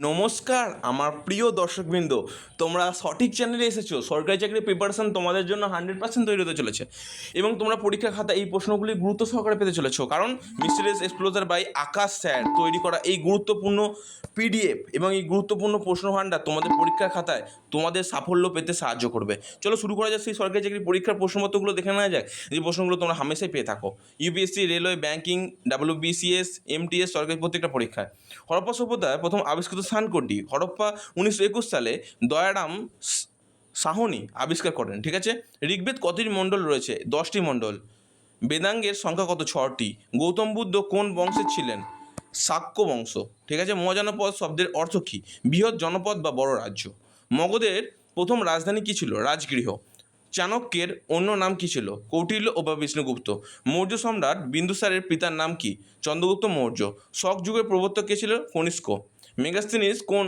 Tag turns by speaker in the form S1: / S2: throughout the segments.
S1: নমস্কার, আমার প্রিয় দর্শকবৃন্দ, তোমরা সঠিক চ্যানেলে এসেছ। সরকারি চাকরির প্রিপারেশন তোমাদের জন্য হান্ড্রেড পার্সেন্ট তৈরি হতে চলেছে। এবং তোমরা পরীক্ষা খাতা এই প্রশ্নগুলি গুরুত্ব সহকারে পেতে চলেছো। কারণ মিস্টারিয়াস এক্সপ্লোজার বাই আকাশ স্যার তৈরি করা এই গুরুত্বপূর্ণ পিডিএফ এবং এই গুরুত্বপূর্ণ প্রশ্ন ভাণ্ডার তোমাদের পরীক্ষার খাতায় তোমাদের সাফল্য পেতে সাহায্য করবে। চলো শুরু করা যাক সেই সরকারি চাকরির পরীক্ষার প্রশ্নপত্রগুলো দেখে নেওয়া যাক। যে প্রশ্নগুলো তোমরা হামেশাই পেয়ে থাকো। UPSC railway banking WBCS MTS সরকারি প্রত্যেকটা পরীক্ষায়। হরপ্পা সভ্যতায় প্রথম আবিষ্কৃত স্থান কোনটি হরপ্পা উনিশশো একুশ সালে দয়ারাম সাহনি আবিষ্কার করেন, ঠিক আছে? ঋগ্বেদ কতটি মণ্ডল রয়েছে? দশটি মণ্ডল। বেদাঙ্গের সংখ্যা কত? ছটি। গৌতম বুদ্ধ কোন বংশের ছিলেন? শাক্য বংশ, ঠিক আছে? মহাজনপদ শব্দের অর্থ কী? বৃহৎ জনপদ বা বড় রাজ্য। মগধের প্রথম রাজধানী কী ছিল? রাজগৃহ। চাণক্যের অন্য নাম কী ছিল? কৌটিল্য ও বা বিষ্ণুগুপ্ত। মৌর্য সম্রাট বিন্দুসারের পিতার নাম কি? চন্দ্রগুপ্ত মৌর্য। শক যুগের প্রবর্তক কে ছিল? কনিষ্ক। মেগাস্তিনিস কোন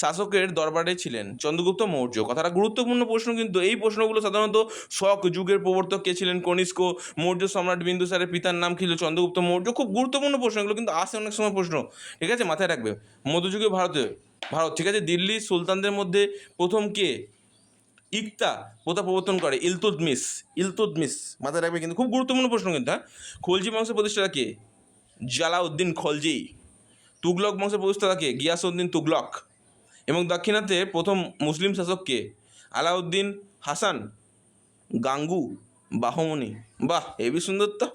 S1: শাসকের দরবারে ছিলেন? চন্দ্রগুপ্ত মৌর্য। কথাটা গুরুত্বপূর্ণ প্রশ্ন, কিন্তু এই প্রশ্নগুলো সাধারণত শক যুগের প্রবর্তক কে ছিলেন? কনিষ্ক মৌর্য সম্রাট বিন্দুসারের পিতার নাম ছিল? চন্দ্রগুপ্ত মৌর্য। খুব গুরুত্বপূর্ণ প্রশ্নগুলো, কিন্তু আসে অনেক সময় প্রশ্ন। ঠিক আছে? মাথায় রাখবে। মধ্যযুগে ভারতে, ভারত, ঠিক আছে? দিল্লি সুলতানদের মধ্যে প্রথম কে? ইকতা প্রথা প্রবর্তন করে ইলতুদমিস ইলতুদমিস মাথায় রাখবে, কিন্তু খুব গুরুত্বপূর্ণ প্রশ্ন, কিন্তু হ্যাঁ? খলজি বংশের প্রতিষ্ঠাতা কে? জালাউদ্দিন খলজি। তুগলক বংশের প্রতিষ্ঠাতা কে? গিয়াসউদ্দিন তুগলক। এবং দাক্ষিণাত্যে প্রথম মুসলিম শাসক কে? আলাউদ্দিন হাসান। গাঙ্গু। বাহমণি। বাহ হেবি সুন্দর তো।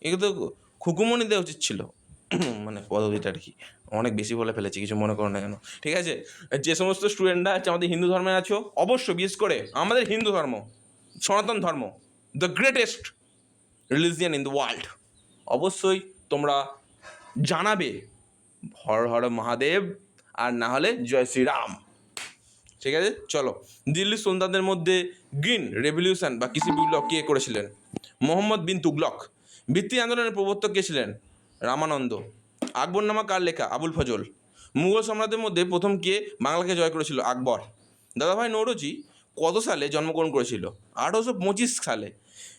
S1: এগুলো তো খুকুমণি দেওয়া উচিত ছিল। মানে পদ্ধতিটা আর কি। অনেক বেশি বলে ফেলেছি, কিছু মনে করো না কেন। ঠিক আছে, যে সমস্ত স্টুডেন্টরা আছে, আমাদের হিন্দু ধর্মে আছো, অবশ্যই, বিশেষ করে আমাদের হিন্দু ধর্ম, সনাতন ধর্ম the greatest religion in the world অবশ্যই তোমরা জানাবে হর হর মহাদেব, আর না হলে জয় শ্রীরাম। ঠিক আছে? চলো। দিল্লি সুলতানদের মধ্যে গ্রিন রেভলিউশন বা কৃষি বিপ্লব কে করেছিলেন? মোহাম্মদ বিন তুগলক। ভিত্তি আন্দোলনের প্রবর্তক কে ছিলেন? রামানন্দ। আকবরনামা কার লেখা? আবুল ফজল। মুঘল সম্রাটদের মধ্যে প্রথম কে বাংলাকে জয় করেছিল? আকবর। দাদাভাই নৌরজি কত সালে জন্মগ্রহণ করেছিল? আঠারোশো পঁচিশ সালে।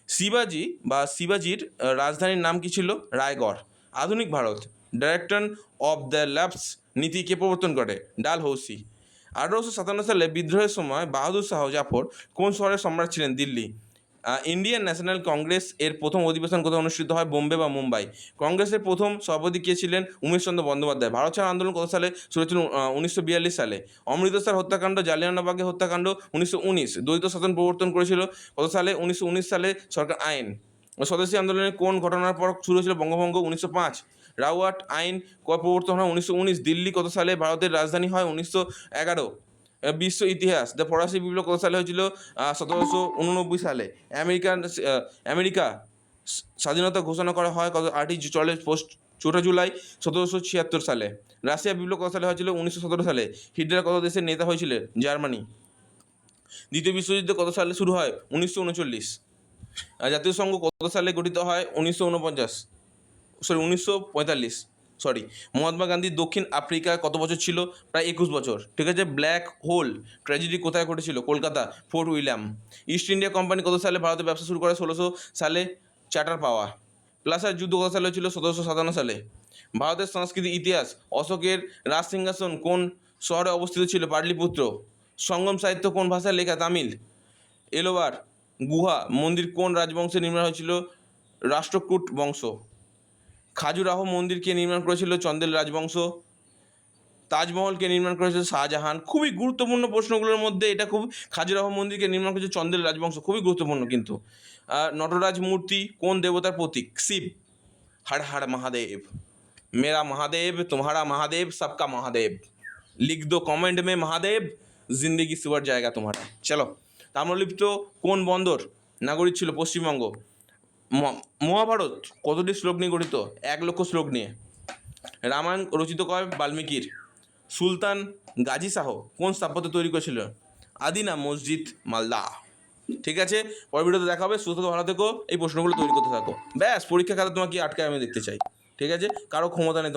S1: শিবাজি বা শিবাজির রাজধানীর নাম কি ছিল? রায়গড়। আধুনিক Bharat. Director of the labs নীতি কে প্রবর্তন করে, ডাল হৌসি। আঠারোশো সাতান্ন সালে বিদ্রোহের সময় বাহাদুর শাহ জাফর কোন শহরের সম্রাট ছিলেন? দিল্লি। ইন্ডিয়ান ন্যাশনাল কংগ্রেস এর প্রথম অধিবেশন কোথাও অনুষ্ঠিত হয়? বোম্বে বা মুম্বাই। কংগ্রেসের প্রথম সভাপতি কে ছিলেন? উমেশচন্দ্র বন্দ্যোপাধ্যায়। ভারত ছাড় আন্দোলন কত সালে? শুরু হয়েছিল উনিশশো বিয়াল্লিশ সালে। অমৃতসর হত্যাকাণ্ড জালিয়ানবাগে হত্যাকাণ্ড, উনিশশো উনিশ। দ্বৈত শাসন প্রবর্তন করেছিল কত সালে? উনিশশো উনিশ সালে সরকার আইন। স্বদেশী আন্দোলনের কোন ঘটনার পর শুরু হয়েছিল বঙ্গভঙ্গ? উনিশশো পাঁচ। রাওয়াট আইন প্রবর্তন হয় উনিশশো উনিশ, দিল্লি কত সালে ভারতের রাজধানী হয় উনিশশো এগারো বিশ্ব ইতিহাস, দ্য ফরাসি বিপ্লব কত সালে হয়েছিল? সতেরোশো উননব্বই সালে। আমেরিকান আমেরিকা স্বাধীনতা ঘোষণা করা হয় কত, আটই চলে পোস্ট, চৌঠা জুলাই সতেরোশো ছিয়াত্তর সালে। রাশিয়া বিপ্লব কত সালে হয়েছিল? উনিশশো সতেরো সালে। হিটলার কত দেশের নেতা হয়েছিলেন জার্মানি। দ্বিতীয় বিশ্বযুদ্ধ কত সালে শুরু হয়? উনিশশো উনচল্লিশ। জাতীয় সংঘ কত সালে গঠিত হয়? উনিশশো উনপঞ্চাশ। সরি, উনিশশো পঁয়তাল্লিশ সরি মহাত্মা গান্ধী দক্ষিণ আফ্রিকা কত বছর ছিল? প্রায় একুশ বছর, ঠিক আছে? ব্ল্যাক হোল ট্র্যাজেডি কোথায় ঘটেছিল? Kolkata, Fort William. East India Company কত সালে ভারতে ব্যবসা শুরু করে? ষোলোশো সালে চার্টার পাওয়া। প্লাসার যুদ্ধ কত সালে হয়েছিল? সতেরোশো সাতান্ন সালে। ভারতের সংস্কৃতি, ইতিহাস, অশোকের রাজ সিংহাসন কোন শহরে অবস্থিত ছিল? পাটলিপুত্র। সঙ্গম সাহিত্য কোন ভাষায় লেখা? তামিল। এলোবার গুহা, মন্দির কোন রাজবংশে নির্মাণ হয়েছিল? রাষ্ট্রকূট বংশ। খাজুরাহ মন্দিরকে নির্মাণ করেছিল চন্দেল রাজবংশ, তাজমহলকে নির্মাণ করেছিল শাহজাহান। খুবই গুরুত্বপূর্ণ প্রশ্নগুলোর মধ্যে এটা খুব, খাজুরাহ মন্দিরকে নির্মাণ করেছে চন্দেল রাজবংশ, খুবই গুরুত্বপূর্ণ কিন্তু। নটরাজ মূর্তি কোন দেবতার প্রতীক? শিব। হর হর মহাদেব। মেরা মহাদেব, তোমারা মহাদেব, সবকা মহাদেব। লিখ দো কমেন্ট মে মহাদেব, জিন্দগি সুয়ার জায়গা তোমারা। চলো, তাম্রলিপ্ত কোন বন্দর? নাগরিক ছিল পশ্চিমবঙ্গ। মহাভারত কতটি শ্লোক নিয়ে গঠিত? এক লক্ষ শ্লোক নিয়ে। রামায়ণ রচিত কয় বাল্মীকির? সুলতান গাজী শাহ কোন স্থাপত্য তৈরি করেছিল? আদিনা মসজিদ মালদা। ঠিক আছে? পরের ভিডিওতে দেখা হবে। সুস্থ ভালো থেকো। এই প্রশ্নগুলো তৈরি করতে থাকো। ব্যাস পরীক্ষা খাতা তোমাকে আটকে আমি দেখতে চাই। ঠিক আছে? কারও ক্ষমতা নেই